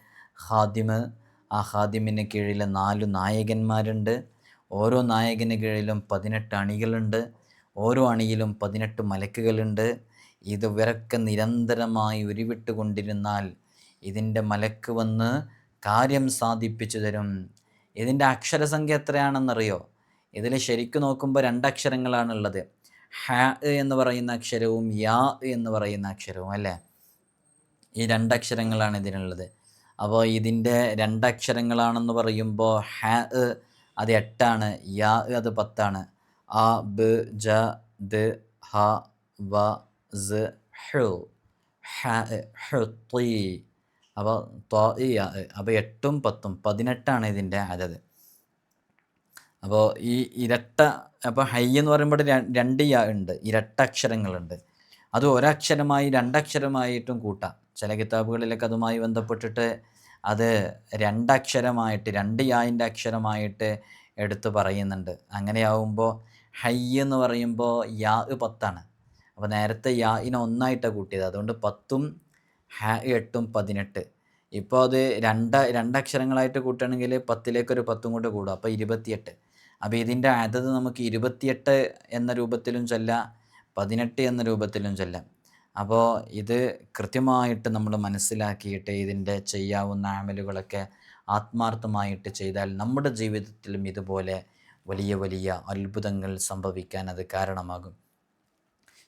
ഹാദിമ് ആ ഹാദിമിന് കീഴിൽ നാല് നായകന്മാരുണ്ട്. ഓരോ നായകന് കീഴിലും പതിനെട്ട് അണികളുണ്ട്. ഓരോ അണിയിലും പതിനെട്ട് മലക്കുകളുണ്ട്. ഇത് വിറക്കെ നിരന്തരമായി ഉരുവിട്ട് കൊണ്ടിരുന്നാൽ ഇതിന്റെ മലക്ക് വന്ന് കാര്യം സാധിപ്പിച്ചു തരും. ഇതിന്റെ അക്ഷരസംഖ്യ എത്രയാണെന്നറിയോ? ഇതിൽ ശരിക്കും നോക്കുമ്പോൾ രണ്ടക്ഷരങ്ങളാണുള്ളത്. ഹ എന്ന് പറയുന്ന അക്ഷരവും യാ എന്ന് പറയുന്ന അക്ഷരവും അല്ലേ? ഈ രണ്ടക്ഷരങ്ങളാണ് ഇതിനുള്ളത്. അപ്പോൾ ഇതിന്റെ രണ്ടക്ഷരങ്ങളാണെന്ന് പറയുമ്പോൾ ഹ അത് എട്ടാണ് യാ അത് പത്താണ്. ആ ബ് ജ ദ് ഹ വ സ് ഹു ഹ ഹുത്തി അപ്പോൾ ത്വ അപ്പോൾ എട്ടും പത്തും പതിനെട്ടാണ് ഇതിന്റെ അതത് അപ്പോൾ ഈ ഇരട്ട അപ്പോൾ ഹൈ എന്ന് പറയുമ്പോൾ രണ്ട് ഉണ്ട്. ഇരട്ട അക്ഷരങ്ങളുണ്ട്. അത് ഒരക്ഷരമായി രണ്ടക്ഷരമായിട്ടും കൂട്ടാം. ചില കിതാബുകളിലൊക്കെ അതുമായി ബന്ധപ്പെട്ടിട്ട് അത് രണ്ടക്ഷരമായിട്ട് രണ്ട് യായിന്റെ അക്ഷരമായിട്ട് എടുത്ത് പറയുന്നുണ്ട്. അങ്ങനെയാവുമ്പോൾ ഹൈ എന്ന് പറയുമ്പോൾ യാ പത്താണ്. അപ്പോൾ നേരത്തെ യാ ഇനെ ഒന്നായിട്ടാണ് കൂട്ടിയത്. അതുകൊണ്ട് പത്തും ഹ എട്ടും പതിനെട്ട്. ഇപ്പോൾ അത് രണ്ട് രണ്ടക്ഷരങ്ങളായിട്ട് കൂട്ടുകയാണെങ്കിൽ പത്തിലേക്കൊരു പത്തും കൊണ്ട് കൂടും. അപ്പോൾ ഇരുപത്തിയെട്ട്. അപ്പോൾ ഇതിന്റെ അതത് നമുക്ക് ഇരുപത്തിയെട്ട് എന്ന രൂപത്തിലും ചൊല്ലാം പതിനെട്ട് എന്ന രൂപത്തിലും ചൊല്ലാം. അപ്പോൾ ഇത് കൃത്യമായിട്ട് നമ്മൾ മനസ്സിലാക്കിയിട്ട് ഇതിന്റെ ചെയ്യാവുന്ന ആമലുകളൊക്കെ ആത്മാർത്ഥമായിട്ട് ചെയ്താൽ നമ്മുടെ ജീവിതത്തിലും ഇതുപോലെ വലിയ വലിയ അത്ഭുതങ്ങൾ സംഭവിക്കാൻ അത് കാരണമാകും.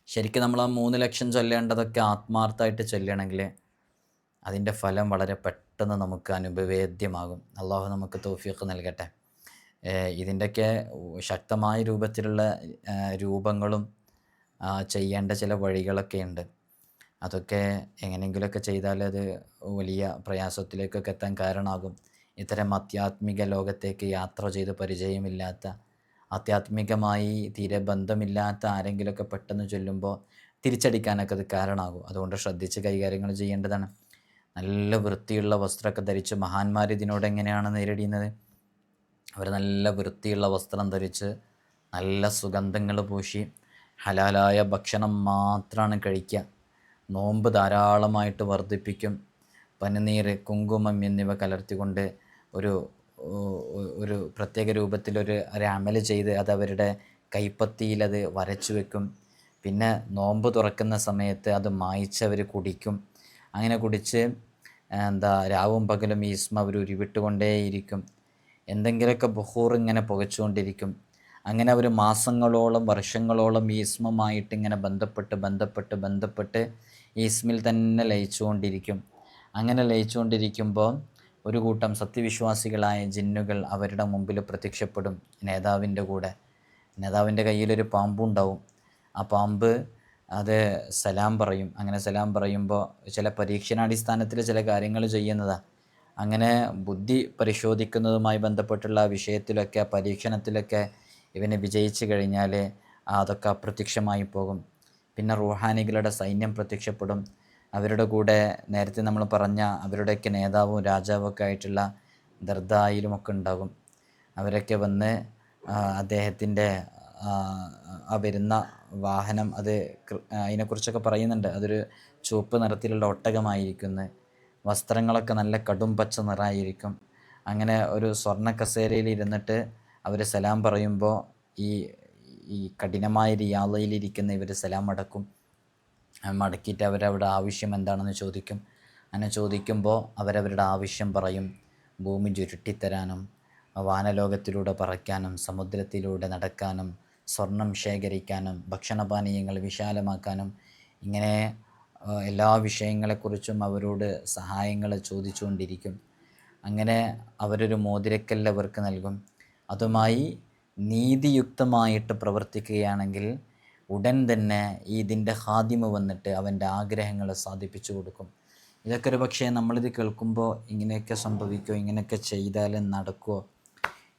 ശരിക്കും നമ്മൾ ആ മൂന്ന് ലക്ഷം ചൊല്ലേണ്ടതൊക്കെ ആത്മാർത്ഥമായിട്ട് ചൊല്ലണമെങ്കിൽ അതിന്റെ ഫലം വളരെ പെട്ടെന്ന് നമുക്ക് അനുഭവേദ്യമാകും. അള്ളാഹു നമുക്ക് തോഫിയൊക്കെ നൽകട്ടെ. ഇതിന്റെയൊക്കെ ശക്തമായ രൂപത്തിലുള്ള രൂപങ്ങളും ചെയ്യേണ്ട ചില വഴികളൊക്കെ ഉണ്ട്. അതൊക്കെ എങ്ങനെയെങ്കിലുമൊക്കെ ചെയ്താൽ അത് വലിയ പ്രയാസത്തിലേക്കൊക്കെ എത്താൻ കാരണമാകും. ഇത്തരം ആധ്യാത്മിക ലോകത്തേക്ക് യാത്ര ചെയ്ത് പരിചയമില്ലാത്ത ആധ്യാത്മികമായി തീരെ ബന്ധമില്ലാത്ത ആരെങ്കിലുമൊക്കെ പെട്ടെന്ന് ചൊല്ലുമ്പോൾ തിരിച്ചടിക്കാനൊക്കെ അത് കാരണമാകും. അതുകൊണ്ട് ശ്രദ്ധിച്ച് കൈകാര്യങ്ങൾ ചെയ്യേണ്ടതാണ്. നല്ല വൃത്തിയുള്ള വസ്ത്രമൊക്കെ ധരിച്ച് മഹാന്മാർ ഇതിനോട് എങ്ങനെയാണ് നേരിടുന്നത്? അവർ നല്ല വൃത്തിയുള്ള വസ്ത്രം ധരിച്ച് നല്ല സുഗന്ധങ്ങൾ പൂശി ഹലാലായ ഭക്ഷണം മാത്രമാണ് കഴിക്കുക. നോമ്പ് ധാരാളമായിട്ട് വർദ്ധിപ്പിക്കും. പനിനീര് കുങ്കുമം എന്നിവ കലർത്തിക്കൊണ്ട് ഒരു ഒരു പ്രത്യേക രൂപത്തിലൊരു ഒരു അമൽ ചെയ്ത് അത് അവരുടെ കൈപ്പത്തിയിലത് വരച്ചു വെക്കും. പിന്നെ നോമ്പ് തുറക്കുന്ന സമയത്ത് അത് മായിച്ചവർ കുടിക്കും. അങ്ങനെ കുടിച്ച് എന്താ രാവും പകലും ഈസ്മ അവർ ഉരുവിട്ടുകൊണ്ടേയിരിക്കും. എന്തെങ്കിലുമൊക്കെ ബഹൂർ ഇങ്ങനെ പുകച്ചുകൊണ്ടിരിക്കും. അങ്ങനെ അവർ മാസങ്ങളോളം വർഷങ്ങളോളം ഈ ഇസ്മമായിട്ട് ഇങ്ങനെ ബന്ധപ്പെട്ട് ബന്ധപ്പെട്ട് ബന്ധപ്പെട്ട് ഈ ഇസ്മിൽ തന്നെ ലയിച്ചുകൊണ്ടിരിക്കും. അങ്ങനെ ലയിച്ചുകൊണ്ടിരിക്കുമ്പോൾ ഒരു കൂട്ടം സത്യവിശ്വാസികളായ ജിന്നുകൾ അവരുടെ മുമ്പിൽ പ്രത്യക്ഷപ്പെടും നേതാവിന്റെ കൂടെ. നേതാവിന്റെ കയ്യിലൊരു പാമ്പുണ്ടാവും. ആ പാമ്പ് അത് സലാം പറയും. അങ്ങനെ സലാം പറയുമ്പോൾ ചില പരീക്ഷണാടിസ്ഥാനത്തിൽ ചില കാര്യങ്ങൾ ചെയ്യുന്നതാണ് അങ്ങനെ ബുദ്ധി പരിശോധിക്കുന്നതുമായി ബന്ധപ്പെട്ടുള്ള വിഷയത്തിലൊക്കെ പരീക്ഷണത്തിലൊക്കെ ഇവന് വിജയിച്ചു കഴിഞ്ഞാൽ അതൊക്കെ അപ്രത്യക്ഷമായി പോകും. പിന്നെ റുഹാനികളുടെ സൈന്യം പ്രത്യക്ഷപ്പെടും. അവരുടെ കൂടെ നേരത്തെ നമ്മൾ പറഞ്ഞ അവരുടെയൊക്കെ നേതാവും രാജാവൊക്കെ ആയിട്ടുള്ള ദർദായിലുമൊക്കെ ഉണ്ടാകും. അവരൊക്കെ വന്ന് അദ്ദേഹത്തിന്റെ വരുന്ന വാഹനം അത് അതിനെക്കുറിച്ചൊക്കെ പറയുന്നുണ്ട്. അതൊരു ചുവപ്പ് നിറത്തിലുള്ള ഒട്ടകമായിരിക്കുന്നു. വസ്ത്രങ്ങളൊക്കെ നല്ല കടും പച്ച നിറായിരിക്കും. അങ്ങനെ ഒരു സ്വർണ കസേരയിൽ ഇരുന്നിട്ട് അവർ സലാം പറയുമ്പോൾ ഈ ഈ കഠിനമായ യാതയിലിരിക്കുന്ന ഇവർ സലാം മടക്കും മടക്കിയിട്ട് അവരവരുടെ ആവശ്യം എന്താണെന്ന് ചോദിക്കും. അങ്ങനെ ചോദിക്കുമ്പോൾ അവരവരുടെ ആവശ്യം പറയും. ഭൂമി ചുരുട്ടിത്തരാനും വാനലോകത്തിലൂടെ പറക്കാനും സമുദ്രത്തിലൂടെ നടക്കാനും സ്വർണം ശേഖരിക്കാനും ഭക്ഷണപാനീയങ്ങൾ വിശാലമാക്കാനും ഇങ്ങനെ എല്ലാ വിഷയങ്ങളെക്കുറിച്ചും അവരോട് സഹായങ്ങൾ ചോദിച്ചുകൊണ്ടിരിക്കും. അങ്ങനെ അവരൊരു മോതിരക്കല്ല് അവർക്ക് നൽകും. അതുമായി നീതിയുക്തമായിട്ട് പ്രവർത്തിക്കുകയാണെങ്കിൽ ഉടൻ തന്നെ ഇതിന്റെ ഹാദിമ വന്നിട്ട് അവന്റെ ആഗ്രഹങ്ങൾ സാധിപ്പിച്ചു കൊടുക്കും. ഇതൊക്കെ ഒരു പക്ഷേ നമ്മളിത് കേൾക്കുമ്പോൾ ഇങ്ങനെയൊക്കെ സംഭവിക്കുമോ ഇങ്ങനെയൊക്കെ ചെയ്താൽ നടക്കുമോ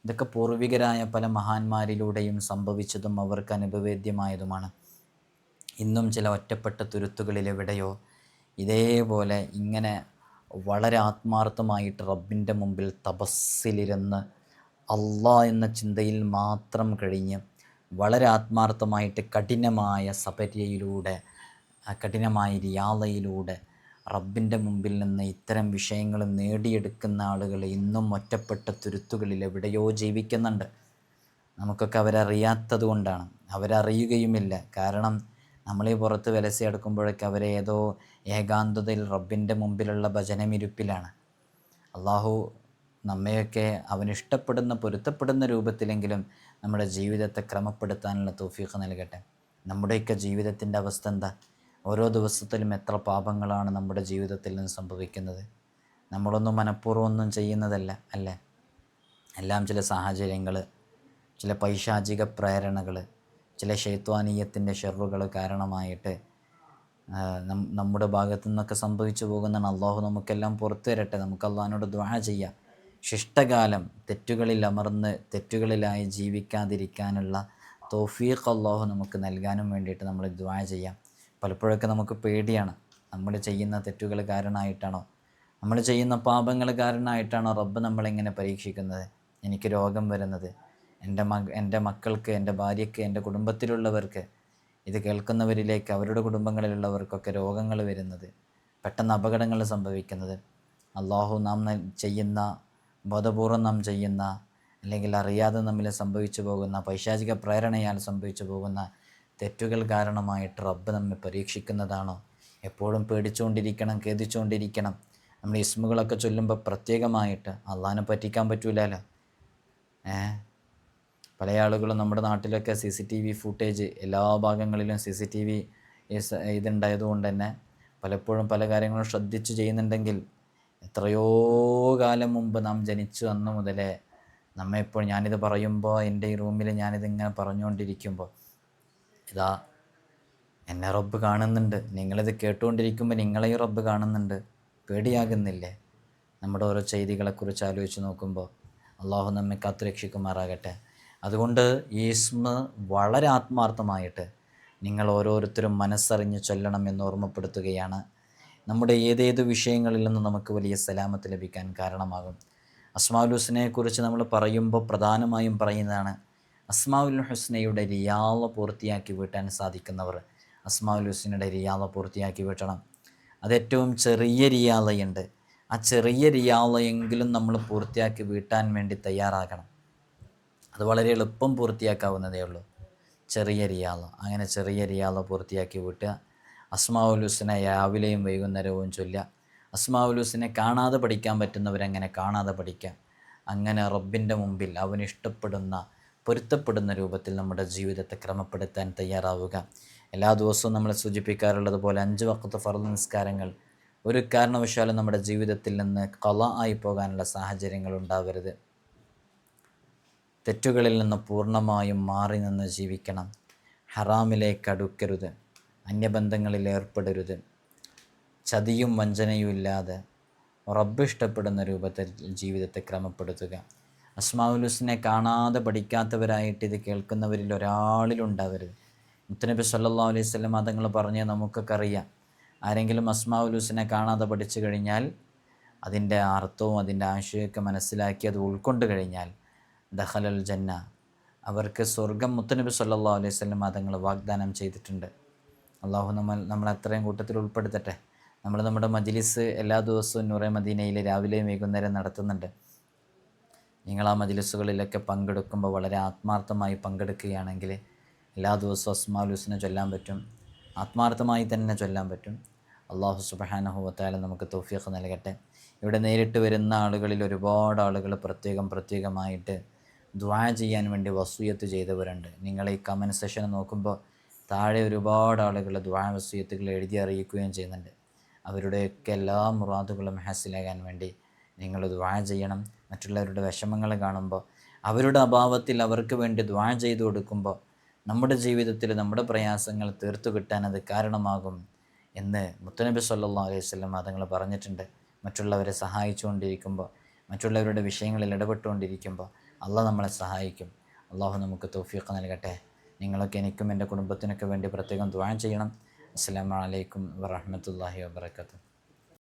ഇതൊക്കെ പൂർവികരായ പല മഹാന്മാരിലൂടെയും സംഭവിച്ചതും അവർക്ക് അനുഭവേദ്യമായതുമാണ്. ഇന്നും ചില ഒറ്റപ്പെട്ട തുരുത്തുകളിലെവിടെയോ ഇതേപോലെ ഇങ്ങനെ വളരെ ആത്മാർത്ഥമായിട്ട് റബ്ബിന്റെ മുമ്പിൽ തപസ്സിലിരുന്ന് അള്ളാ എന്ന ചിന്തയിൽ മാത്രം കഴിഞ്ഞ് വളരെ ആത്മാർത്ഥമായിട്ട് കഠിനമായ സപര്യയിലൂടെ കഠിനമായ റിയാളയിലൂടെ റബ്ബിന്റെ മുമ്പിൽ നിന്ന് ഇത്തരം വിഷയങ്ങൾ നേടിയെടുക്കുന്ന ആളുകൾ ഇന്നും ഒറ്റപ്പെട്ട തുരുത്തുകളിൽ എവിടെയോ ജീവിക്കുന്നുണ്ട്. നമുക്കൊക്കെ അവരറിയാത്തത് കൊണ്ടാണ്. അവരറിയുകയുമില്ല. കാരണം നമ്മളീ പുറത്ത് വിലസിയെടുക്കുമ്പോഴൊക്കെ അവരെ ഏതോ ഏകാന്തതയിൽ റബ്ബിന്റെ മുമ്പിലുള്ള ഭജനമിരുപ്പിലാണ്. അള്ളാഹു നമ്മയൊക്കെ അവനിഷ്ടപ്പെടുന്ന പൊരുത്തപ്പെടുന്ന രൂപത്തിലെങ്കിലും നമ്മുടെ ജീവിതത്തെ ക്രമപ്പെടുത്താനുള്ള തോഫീഖ് നൽകട്ടെ. നമ്മുടെയൊക്കെ ജീവിതത്തിന്റെ അവസ്ഥ എന്താ? ഓരോ ദിവസത്തിലും എത്ര പാപങ്ങളാണ് നമ്മുടെ ജീവിതത്തിൽ നിന്ന് സംഭവിക്കുന്നത്? നമ്മളൊന്നും മനഃപൂർവം ഒന്നും ചെയ്യുന്നതല്ല അല്ലേ? എല്ലാം ചില സാഹചര്യങ്ങൾ ചില പൈശാചിക പ്രേരണകൾ ചില ശൈത്വാനീയത്തിന്റെ ഷെറുകൾ കാരണമായിട്ട് നമ്മുടെ ഭാഗത്തു നിന്നൊക്കെ സംഭവിച്ചു പോകുന്നതാണ്. അള്ളാഹു നമുക്കെല്ലാം പുറത്തു വരട്ടെ. നമുക്ക് അള്ളാഹിനോട് ദ്വാ ചെയ്യാം. ശിഷ്ടകാലം തെറ്റുകളിൽ അമർന്ന് തെറ്റുകളിലായി ജീവിക്കാതിരിക്കാനുള്ള തോഫീഖ് അള്ളാഹു നമുക്ക് നൽകാനും വേണ്ടിയിട്ട് നമ്മൾ ദ്വാ ചെയ്യാം. പലപ്പോഴൊക്കെ നമുക്ക് പേടിയാണ്. നമ്മൾ ചെയ്യുന്ന തെറ്റുകൾ കാരണമായിട്ടാണോ? നമ്മൾ ചെയ്യുന്ന പാപങ്ങൾ കാരണമായിട്ടാണോ റബ്ബ് നമ്മളിങ്ങനെ പരീക്ഷിക്കുന്നത്? എനിക്ക് രോഗം വരുന്നത്. എന്റെ മക എന്റെ മക്കൾക്ക് എന്റെ ഭാര്യയ്ക്ക് എന്റെ കുടുംബത്തിലുള്ളവർക്ക് ഇത് കേൾക്കുന്നവരിലേക്ക് അവരുടെ കുടുംബങ്ങളിലുള്ളവർക്കൊക്കെ രോഗങ്ങൾ വരുന്നത് പെട്ടെന്ന് അപകടങ്ങൾ സംഭവിക്കുന്നത്. അള്ളാഹു നാം ചെയ്യുന്ന ബോധപൂർവം നാം ചെയ്യുന്ന അല്ലെങ്കിൽ അറിയാതെ നമ്മിൽ സംഭവിച്ചു പോകുന്ന പൈശാചിക പ്രേരണയാൽ സംഭവിച്ചു പോകുന്ന തെറ്റുകൾ കാരണമായിട്ട് റബ്ബ് നമ്മെ പരീക്ഷിക്കുന്നതാണോ? എപ്പോഴും പേടിച്ചുകൊണ്ടിരിക്കണം ഖേദിച്ചുകൊണ്ടിരിക്കണം. നമ്മൾ ഇസ്മുകളൊക്കെ ചൊല്ലുമ്പോൾ പ്രത്യേകമായിട്ട് അള്ളാഹിനെ പറ്റിക്കാൻ പറ്റൂലല്ലോ ഏ? പല ആളുകളും നമ്മുടെ നാട്ടിലൊക്കെ C C T V footage എല്ലാ ഭാഗങ്ങളിലും സി സി ടി വി ഇതുണ്ടായതുകൊണ്ട് തന്നെ പലപ്പോഴും പല കാര്യങ്ങളും ശ്രദ്ധിച്ച് ചെയ്യുന്നുണ്ടെങ്കിൽ എത്രയോ കാലം മുമ്പ് നാം ജനിച്ചു അന്ന് മുതലേ നമ്മെ ഇപ്പോൾ ഞാനിത് പറയുമ്പോൾ എന്റെ ഈ റൂമിൽ ഞാനിതിങ്ങനെ പറഞ്ഞുകൊണ്ടിരിക്കുമ്പോൾ ഇതാ എന്നെ റബ്ബ് കാണുന്നുണ്ട്. നിങ്ങളിത് കേട്ടുകൊണ്ടിരിക്കുമ്പോൾ ഈ റബ്ബ് കാണുന്നുണ്ട്. പേടിയാകുന്നില്ലേ? നമ്മുടെ ഓരോ ചെയ്തികളെക്കുറിച്ച് ആലോചിച്ച് നോക്കുമ്പോൾ അള്ളാഹു നമ്മെ കാത്തുരക്ഷിക്കുമാറാകട്ടെ. അതുകൊണ്ട് ഇസ്മ വളരെ ആത്മാർത്ഥമായിട്ട് നിങ്ങൾ ഓരോരുത്തരും മനസ്സറിഞ്ഞ് ചൊല്ലണം എന്ന് ഓർമ്മപ്പെടുത്തുകയാണ്. നമ്മുടെ ഏതേത് വിഷയങ്ങളിൽ നിന്ന് നമുക്ക് വലിയ സലാമത്ത് ലഭിക്കാൻ കാരണമാകും. അസ്മാഉൽ ഹുസ്നയെക്കുറിച്ച് നമ്മൾ പറയുമ്പോൾ പ്രധാനമായും പറയുന്നതാണ് അസ്മാഉൽ ഹുസ്നയുടെ റിയാള പൂർത്തിയാക്കി വീട്ടാൻ സാധിക്കുന്നവർ അസ്മാഉൽ ഹുസ്നയുടെ റിയാള പൂർത്തിയാക്കി വീട്ടണം. അതേറ്റവും ചെറിയ റിയാളയുണ്ട് ആ ചെറിയ റിയാളയെങ്കിലും നമ്മൾ പൂർത്തിയാക്കി വീട്ടാൻ വേണ്ടി തയ്യാറാകണം. അത് വളരെ എളുപ്പം പൂർത്തിയാക്കാവുന്നതേ ഉള്ളൂ. ചെറിയ റിയാള അങ്ങനെ ചെറിയ റിയാള പൂർത്തിയാക്കി വിട്ടുക അസ്മാവുൽ ഹുസ്നെ രാവിലെയും വൈകുന്നേരവും ചൊല്ലുക അസ്മാവുൽ ഹുസ്നെ കാണാതെ പഠിക്കാൻ പറ്റുന്നവരങ്ങനെ കാണാതെ പഠിക്കുക അങ്ങനെ റബ്ബിന്റെ മുമ്പിൽ അവനിഷ്ടപ്പെടുന്ന പൊരുത്തപ്പെടുന്ന രൂപത്തിൽ നമ്മുടെ ജീവിതത്തെ ക്രമപ്പെടുത്താൻ തയ്യാറാവുക. എല്ലാ ദിവസവും നമ്മൾ സൂചിപ്പിക്കാറുള്ളത് പോലെ അഞ്ച് വക്കത്ത് ഫർദ് നിസ്കാരങ്ങൾ. ഒരു കാരണവശാലും നമ്മുടെ ജീവിതത്തിൽ നിന്ന് കല ആയി പോകാനുള്ള സാഹചര്യങ്ങൾ ഉണ്ടാവരുത്. തെറ്റുകളിൽ നിന്ന് പൂർണമായും മാറി നിന്ന് ജീവിക്കണം. ഹറാമിലേക്ക് അടുക്കരുത്. അന്യബന്ധങ്ങളിൽ ഏർപ്പെടരുത്. ചതിയും വഞ്ചനയും ഇല്ലാതെ റബ്ബ് ഇഷ്ടപ്പെടുന്ന രൂപത്തിൽ ജീവിതത്തെ ക്രമപ്പെടുത്തുക. അസ്മാവുൽ കാണാതെ പഠിക്കാത്തവരായിട്ട് ഇത് കേൾക്കുന്നവരിൽ ഒരാളിലുണ്ടാവരുത് മുത്തനബി സല്ലാ അലൈഹി സ്വലം അതങ്ങൾ പറഞ്ഞ് നമുക്കൊക്കെ അറിയാം. ആരെങ്കിലും അസ്മാവുൽ കാണാതെ പഠിച്ചു കഴിഞ്ഞാൽ അതിന്റെ അർത്ഥവും അതിന്റെ ആശയമൊക്കെ മനസ്സിലാക്കി അത് ഉൾക്കൊണ്ട് കഴിഞ്ഞാൽ ദഹലൽ ജന്ന അവർക്ക് സ്വർഗം മുത്തനബി സല്ലാ അലൈഹി സ്വലം മതങ്ങൾ വാഗ്ദാനം ചെയ്തിട്ടുണ്ട്. അള്ളാഹു നമ്മൾ നമ്മൾ അത്രയും കൂട്ടത്തിൽ ഉൾപ്പെടുത്തട്ടെ. നമ്മൾ നമ്മുടെ മജിലിസ് എല്ലാ ദിവസവും നൂറെ മദീനയിൽ രാവിലെയും വൈകുന്നേരം നടത്തുന്നുണ്ട്. നിങ്ങൾ ആ മജിലിസുകളിലൊക്കെ പങ്കെടുക്കുമ്പോൾ വളരെ ആത്മാർത്ഥമായി പങ്കെടുക്കുകയാണെങ്കിൽ എല്ലാ ദിവസവും അസ്മാൽ ഹുസ്നെ ചൊല്ലാൻ പറ്റും. ആത്മാർത്ഥമായി തന്നെ ചൊല്ലാൻ പറ്റും. അള്ളാഹു സുബഹാനഹുവത്തായാലും നമുക്ക് തോഫിയൊക്കെ നൽകട്ടെ. ഇവിടെ നേരിട്ട് വരുന്ന ആളുകളിൽ ഒരുപാട് ആളുകൾ പ്രത്യേകം പ്രത്യേകമായിട്ട് ദ്വാ ചെയ്യാൻ വേണ്ടി വസൂയത്ത് ചെയ്തവരുണ്ട്. നിങ്ങൾ ഈ കമന്റ് സെഷൻ നോക്കുമ്പോൾ താഴെ ഒരുപാട് ആളുകൾ ദ്വാ വസൂയത്തുകൾ എഴുതി അറിയിക്കുകയും ചെയ്യുന്നുണ്ട്. അവരുടെയൊക്കെ എല്ലാ മുറാദുകളും ഹാസിലാകാൻ വേണ്ടി നിങ്ങൾ ദ്വാ ചെയ്യണം. മറ്റുള്ളവരുടെ വിഷമങ്ങൾ കാണുമ്പോൾ അവരുടെ അഭാവത്തിൽ അവർക്ക് വേണ്ടി ദ്വാ ചെയ്തു കൊടുക്കുമ്പോൾ നമ്മുടെ ജീവിതത്തിൽ നമ്മുടെ പ്രയാസങ്ങൾ തീർത്തു കിട്ടാൻ അത് കാരണമാകും എന്ന് മുത്തനബി സല്ലാ അലൈഹി സ്വലം അതങ്ങൾ പറഞ്ഞിട്ടുണ്ട്. മറ്റുള്ളവരെ സഹായിച്ചുകൊണ്ടിരിക്കുമ്പോൾ മറ്റുള്ളവരുടെ വിഷയങ്ങളിൽ ഇടപെട്ടുകൊണ്ടിരിക്കുമ്പോൾ അള്ളാഹ് നമ്മളെ സഹായിക്കും. അള്ളാഹു നമുക്ക് തൗഫീഖ് നൽകട്ടെ. നിങ്ങളൊക്കെ എനിക്കും എന്റെ കുടുംബത്തിനൊക്കെ വേണ്ടി പ്രത്യേകം ദ്വാരം ചെയ്യണം. അസ്സാം വലൈക്കും വാഹമത്തല്ലാഹി വാബർക്കാത്തു